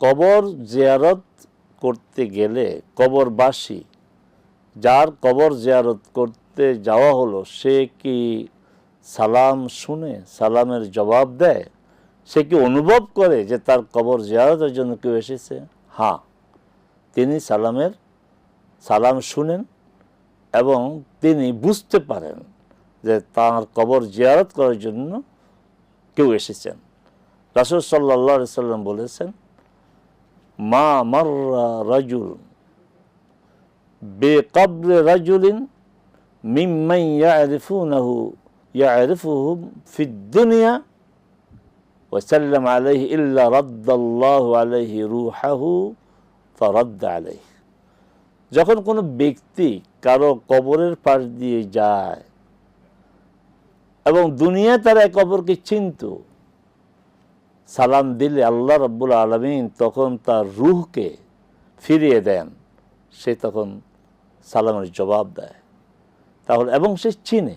কবর জিয়ারত করতে গেলে কবরবাসী, যার কবর জিয়ারত করতে যাওয়া হলো, সে কি সালাম শুনে, সালামের জবাব দেয়? সে কি অনুভব করে যে তার কবর জিয়ারতের জন্য কেউ এসেছে? হ্যাঁ তিনি সালামের, সালাম শুনেন এবং তিনি বুঝতে পারেন যে তার কবর জিয়ারত করার জন্য কেউ এসেছেন। রাসুল সাল্লাহ সাল্লাম বলেছেন মা মাররা রাজুল বেকবরে রাজুলিন মিম্মাই ইয়ারিফুনাহু ইয়ারিফুহুম ফিদ দুনিয়া وسلم عليه إلا رد الله عليه روحه فرد عليه যখন কোনো ব্যক্তি কারো কবরের পাশ দিয়ে যায় এবং দুনিয়া তারা এই কবরকে চিনত সালাম দিলে আল্লাহ রব্বুল আলমিন তখন তার রুহকে ফিরিয়ে দেন। সে তখন সালামের জবাব দেয়। তাহলে, এবং সে চিনে।